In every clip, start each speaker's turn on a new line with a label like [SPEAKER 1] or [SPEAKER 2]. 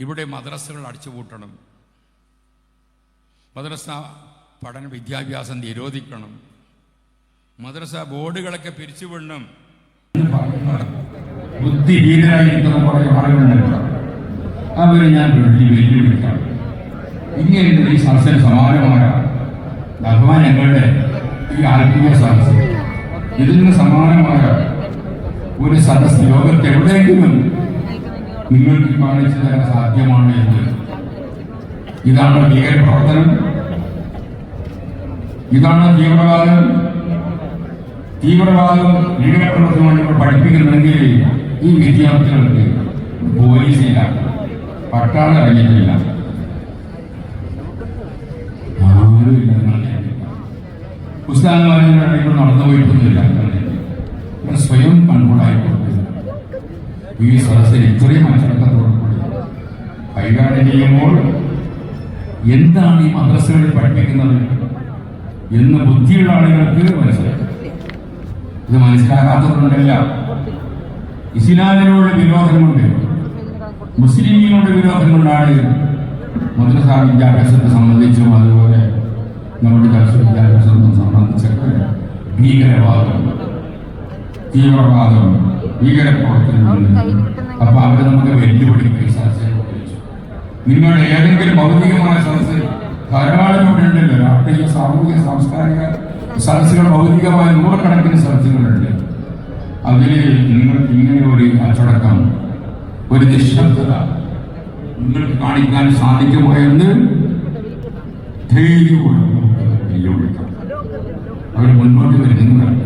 [SPEAKER 1] ഇവിടെ മദ്രസകൾ അടിച്ചുപൂട്ടണം മദ്രസ പഠന വിദ്യാഭ്യാസം നിരോധിക്കണം. മദ്രസ ബോർഡുകളൊക്കെ പിരിച്ചുവിടണം
[SPEAKER 2] അവരെ ഞാൻ വെള്ളി വെല്ലുവിളിക്കാം. ഇങ്ങനെ ഈ സദസ്സിന് സമാനമായ ഭഗവാൻ ഞങ്ങളുടെ ഈ ആത്മീയ സദസ്സ് ഇതിന് സമാനമായ ഒരു സദസ് ലോകത്ത് എവിടെയെങ്കിലും നിങ്ങൾക്ക് കാണിച്ചു തരാൻ സാധ്യമാണ് എന്ന്. ഇതാണ് ഭീകരപ്രവർത്തനം ഇതാണ് തീവ്രവാദം. തീവ്രവാദം ഭീകരപ്രവർത്തനമാണ് ഇവിടെ പഠിപ്പിക്കുന്നുണ്ടെങ്കിൽ ഈ വിദ്യാർത്ഥികൾക്ക് പോലീസില്ല പട്ടാളം ഇറങ്ങിയിട്ടില്ല പുസ്തകങ്ങൾ നടന്നു പോയിട്ടൊന്നുമില്ല സ്വയം കൺട്രോളായിട്ടുണ്ട് ഈ സദസ്സിൽ ഇത്രയും അച്ചടക്കത്തോടുകൂടി കൈകാര്യം ചെയ്യുമ്പോൾ എന്താണ് ഈ മദ്രസകളിൽ പഠിപ്പിക്കുന്നത് എന്ന് ബുദ്ധിയുള്ള ആളുകൾക്ക് മനസ്സിലാക്കും ഇത് മനസ്സിലാകാത്തതുകൊണ്ടല്ല. ഇസ്ലാമിനോട് വിരോധങ്ങളുണ്ട് മുസ്ലിമിനോട് വിരോധങ്ങളുണ്ടാണ് മദ്രസ വിദ്യാഭ്യാസത്തെ സംബന്ധിച്ചും അതുപോലെ നമ്മുടെ കർഷക വിദ്യാഭ്യാസത്തെ സംബന്ധിച്ചൊക്കെ ഭീകരവാദം തീവ്രവാദം ഭീകരപ്രവർത്തനം അപ്പൊ അവരെ നമുക്ക് വെല്ലുവിളിക്കും സദസ്സിൽ വിളിച്ചു. നിങ്ങൾ ഏതെങ്കിലും ഭൗതികമായ സദസ്സ് ധാരാളം ഇവിടെ ഉണ്ടല്ലോ. രാഷ്ട്രീയ സാമൂഹിക സാംസ്കാരിക സദസ്സുകൾ ഭൗതികമായ നൂറുകണക്കിന് സദസ്സുകളുണ്ട് അതിൽ നിങ്ങൾ ഇങ്ങനെ ഒരു അച്ചടക്കം ഒരു നിശബ്ദത നിങ്ങൾക്ക് കാണിക്കാൻ സാധിക്കുമോ എന്ന് വെല്ലുവിളിക്കാം അവർ മുന്നോട്ട് വരുന്നുണ്ട്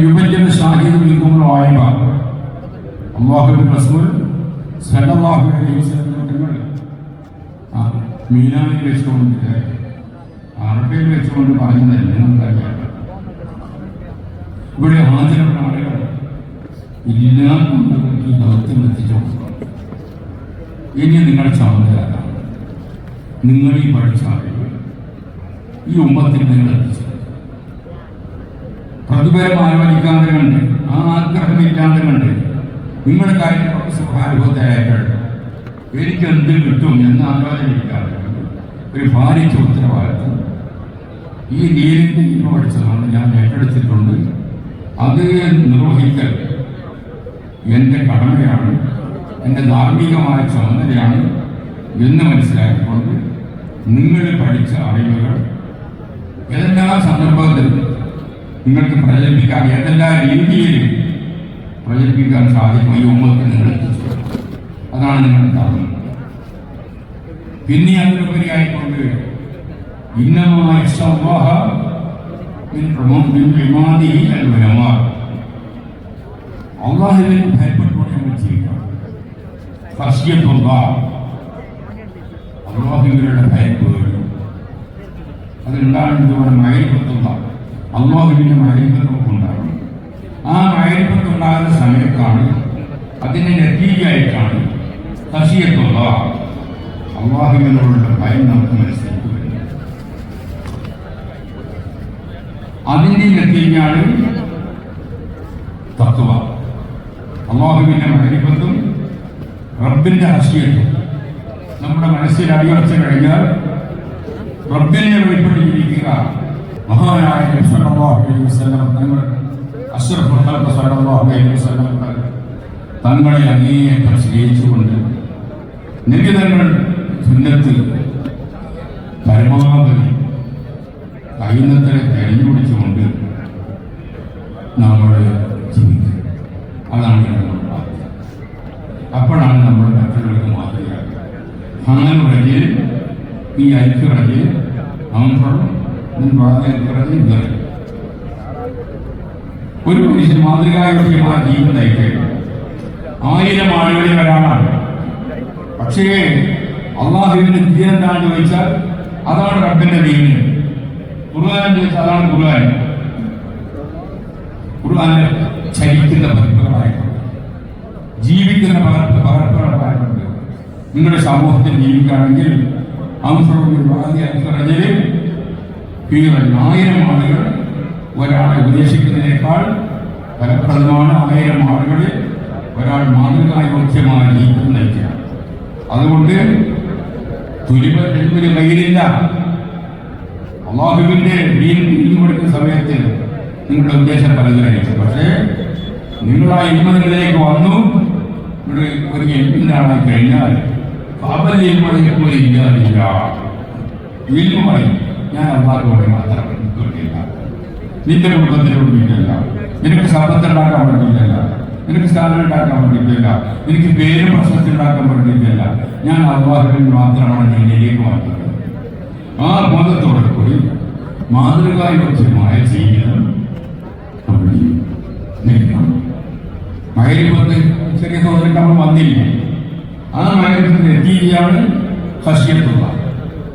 [SPEAKER 2] യുവജന ഷാഹിദ് വിളിക്കുമ്പോൾ വായ്പ റസൂൽ വെച്ചുകൊണ്ട് അറബിയിൽ വെച്ചുകൊണ്ട് പറയുന്നതല്ല ഇവിടെ ഹാജരപ്പെട്ട ആളുകൾ ഈ ദൗത്യം ഇനി നിങ്ങൾ ചാവുന്നതല്ല നിങ്ങൾ ഈ പഠിച്ച ഈ ഒമ്പത്തിൽ നിങ്ങൾ എത്തിച്ചു പ്രതിഫലം ആലോചിക്കാതെ കണ്ട് ആ ആഗ്രഹം കണ്ട് നിങ്ങളുടെ കാര്യം സുഖാനുഭവത്തിലായിട്ട് എനിക്ക് എന്ത് കിട്ടും എന്ന് ആലോചനയില്ലാതെ ഒരു ഭാരിച്ച ഉത്തരവാദിത്വം. ഈ നീരിന്റെ പഠിച്ചതാണ് ഞാൻ ഏറ്റെടുത്തിട്ടുണ്ട്. അത് നിർവഹിക്കൽ എന്റെ കടമയാണ് എന്റെ ധാർമ്മികമായ ചുമതലയാണ് എന്ന് മനസ്സിലാക്കിക്കൊണ്ട് നിങ്ങൾ പഠിച്ച അറിവുകൾ എല്ലാ സന്ദർഭത്തിൽ നിങ്ങൾക്ക് പ്രചരിപ്പിക്കാൻ ഏതെല്ലാം രീതിയിലും പ്രചരിപ്പിക്കാൻ സാധിക്കും ഈ ഉമ്മക്ക് നിങ്ങൾ. അതാണ് നിങ്ങളുടെ ധർമ്മം പിന്നെ അതിലുപരിയായിക്കൊണ്ട് ഇന്നമായ അള്ളാഹുവിനെ ഭയപ്പെട്ടുകൊണ്ട് നമ്മൾ ജീവിക്കണം. അള്ളാഹുവിനുടെ ഭയപ്പെടുക അതുണ്ടാകുന്നതോടെ മയൽപ്പത്തുള്ള അള്ളാഹുവിന്റെ മയൽപ്പത്തൊക്കെ ഉണ്ടാകും ആ മയൽപ്പത്തുണ്ടാകുന്ന സമയത്താണ് അതിന്റെ നെറ്റീജായിട്ടാണ് തസിയത്തുള്ള അള്ളാഹുവിനോടുള്ള ഭയം നമുക്ക് മനസ്സിലാക്കി അതിന്റെ നെറ്റീജാണ് തത്വ. അള്ളാഹുവിന്റെ മഹരിപ്പത്തും റബ്ബിന്റെ ഹസിയത്തും നമ്മുടെ മനസ്സിൽ അടിയുറച്ചു കഴിഞ്ഞാൽ റബ്ബിനെ വെളിപ്പെട്ടിരിക്കുക മഹാനായ തങ്ങളെ അങ്ങേയറ്റം സ്നേഹിച്ചുകൊണ്ട് നിബിതങ്ങൾ സുന്നത്ത് പരമാവധി കഴിയുന്നത്ര തെരഞ്ഞു പിടിച്ചുകൊണ്ട് നമ്മൾ ജീവിക്കുക അതാണ് നമ്മുടെ പ്രാർത്ഥന അപ്പോഴാണ് നമ്മൾ മറ്റുള്ളവർക്ക് മാതൃകയാക്കുക അങ്ങനെ ഈ ഐക്യറഞ്ഞ് അമ്പളം ഐക്യറഞ്ഞ് ഒരു മനുഷ്യൻ മാതൃകായോഗ്യമായ ജീവിതം നയിക്കുക ആയിരം ആളുകളിൽ ഒരാളാണ് പക്ഷേ അള്ളാഹുവിന്റെ ദീൻ എന്താണെന്ന് ചോദിച്ചാൽ അതാണ് റബ്ബിന്റെ ദീന് ഖുർആൻ ചോദിച്ചാൽ അതാണ് ഖുർആൻ. ഖുർആനെ ചരിക്കുന്ന പതിപ്പുകളായിട്ടുണ്ട് ജീവിക്കുന്ന പകർപ്പുകളായിട്ടുണ്ട്. നിങ്ങളുടെ സമൂഹത്തിൽ ജീവിക്കുകയാണെങ്കിൽ അംസറഞ്ഞിൽ ആയിരം ആളുകൾ ഒരാളെ ഉപദേശിക്കുന്നതിനേക്കാൾ ഫലപ്രദമാണ് ആയിരം ആളുകളിൽ ഒരാൾ മാതൃകായോഗ്യമായ ജീവിതം നയിക്കുക അതുകൊണ്ട് തുലിപ ഒരു കയ്യിലില്ല. അള്ളാഹുവിന്റെ വീൻ പഠിക്കുന്ന സമയത്ത് നിങ്ങളുടെ ഉദ്ദേശം പലതരായിരിക്കും പക്ഷേ നിങ്ങൾ ആ ഇൽമകളിലേക്ക് വന്നു ഒരു ഒരു എൽമിന്റെ ആളായി കഴിഞ്ഞാൽ ഇൽമകളിൽ പോലെ ഇല്ലാതില്ല ഇൽമ പറയും. ഞാൻ അള്ളാഹുവോടെ മാത്രം നിന്റെ കുടുംബത്തിനോട് വീട്ടില്ല നിനക്ക് സമ്പത്ത് ഉണ്ടാക്കാൻ വേണ്ടിയിട്ടല്ല നിനക്ക് സ്ഥാനം ഉണ്ടാക്കാൻ വേണ്ടിയിട്ടില്ല നിനക്ക് പേര് പ്രശസ്തി ഉണ്ടാക്കാൻ വേണ്ടിയിട്ടില്ല ഞാൻ അള്ളാഹുവിൽ മാത്രമാണ് നിന്നിലേക്ക് വന്നത്. ആ ബോധത്തോടെ കൂടി മാതൃകായോഗ്യമായ ജീവിതം നമ്മൾ നേരിടണം മകരിപ്പത്ത് ചെറിയ സഹോദരൻ നമ്മൾ വന്നില്ല? ആ മകരിപ്പത്തിന് എത്തിയാണ് ഹസ്യത്തുള്ള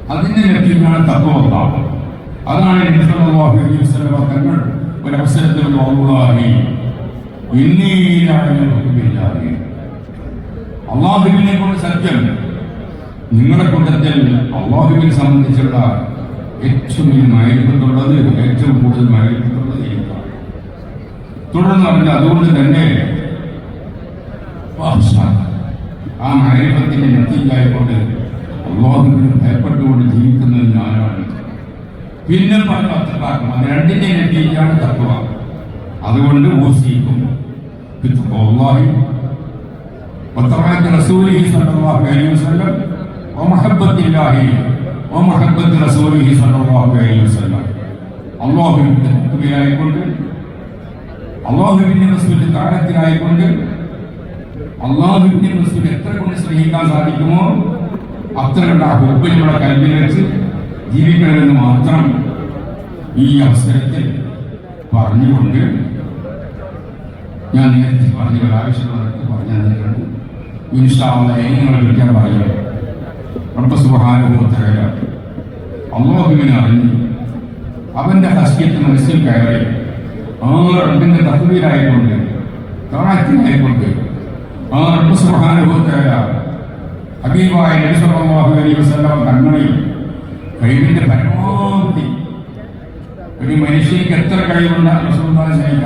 [SPEAKER 2] അതിന്റെ ലക്ഷ്യമാണ് തത്വം അതാണ് തങ്ങൾ ഒരു അവസരത്തിൽ അള്ളാഹി ഇന്നീരായി അള്ളാഹുവിനെ കൊണ്ട് സത്യം. നിങ്ങളുടെ കൂട്ടത്തിൽ അള്ളാഹുവിനെ സംബന്ധിച്ചുള്ള ഏറ്റവും മയക്കത്തുള്ളത് ഏറ്റവും കൂടുതൽ മയക്കത്തുള്ളത് എനിക്കാണ് തുടർന്ന് പറഞ്ഞ അതുകൊണ്ട് തന്നെ ആ മയക്കത്തിന്റെ നെറ്റിയിലായിക്കൊണ്ട് അള്ളാഹുവിന് ഭയപ്പെട്ടുകൊണ്ട് ജീവിക്കുന്നത് ഞാനാണ് പിന്നെ പറഞ്ഞ അത്രക്കാക്കും അത് രണ്ടിന്റെ നെറ്റിയിലാണ് തത്വ അതുകൊണ്ട് ഊസിക്കും അള്ളാഹി وطاعة رسوله صلى الله عليه وسلم ومحبة الله ومحبة رسوله صلى الله عليه وسلم അള്ളാഹുവിന്റെ തുകയായിക്കൊണ്ട് അള്ളാഹുവിന്റെ റസൂലിന്റെ താഴത്തിലായിക്കൊണ്ട് അള്ളാഹുവിന്റെ റസൂൽ എത്ര കൊണ്ട് സ്നേഹിക്കാൻ സാധിക്കുമോ അത്ര കണ്ട് കൽവിൽ വെച്ച് ജീവിക്കണമെന്ന് മാത്രം ഈ അവസരത്തിൽ പറഞ്ഞുകൊണ്ട് ഞാൻ നേരത്തെ പറഞ്ഞ ആവശ്യമുള്ളവർക്ക് പറഞ്ഞു തന്നിട്ടുണ്ട് ഇൻഷാള്ള വിളിക്കാൻ പറയുക റബ്ബ് അള്ളാഹുവിനെ അറിഞ്ഞു അവന്റെ ഹസ്യത്ത് മനസ്സിൽ കയറി ആ റബ്ബിന്റെ തഹ്വീലായിക്കൊണ്ട് താഴത്തിനായിക്കൊണ്ട് ആ റബ്ബ് ഹബീബായ നബി അലൈഹി വസല്ലം തങ്ങളിൽ കഴിവിന്റെ പരമാവധി ഒരു മനുഷ്യർക്ക് എത്ര കഴിവുണ്ട്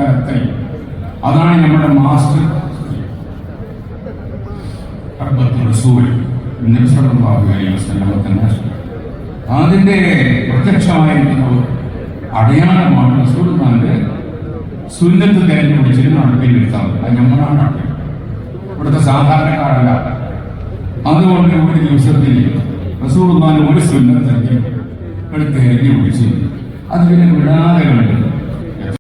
[SPEAKER 2] അത്രയും അതാണ് നമ്മുടെ മാസ്റ്റർ റസൂൽ നബി പ്രത്യക്ഷമായിരിക്കുന്ന അടയാളമാണ് റസൂലുള്ളാഹിന്റെ സുന്നത്ത് തിരഞ്ഞെടുപ്പിച്ചിട്ട് നടപ്പിൽ എടുത്താൽ അത് നമ്മളാണ് ഇവിടുത്തെ സാധാരണക്കാരല്ല. അതുകൊണ്ട് ഒരു ദിവസത്തിൽ റസൂലുള്ളാഹിന്റെ ഒരു സുന്നത്ത് എടുത്ത് എഴുതി പിടിച്ച്. അത് പിന്നെ വിടാതെ കണ്ടു.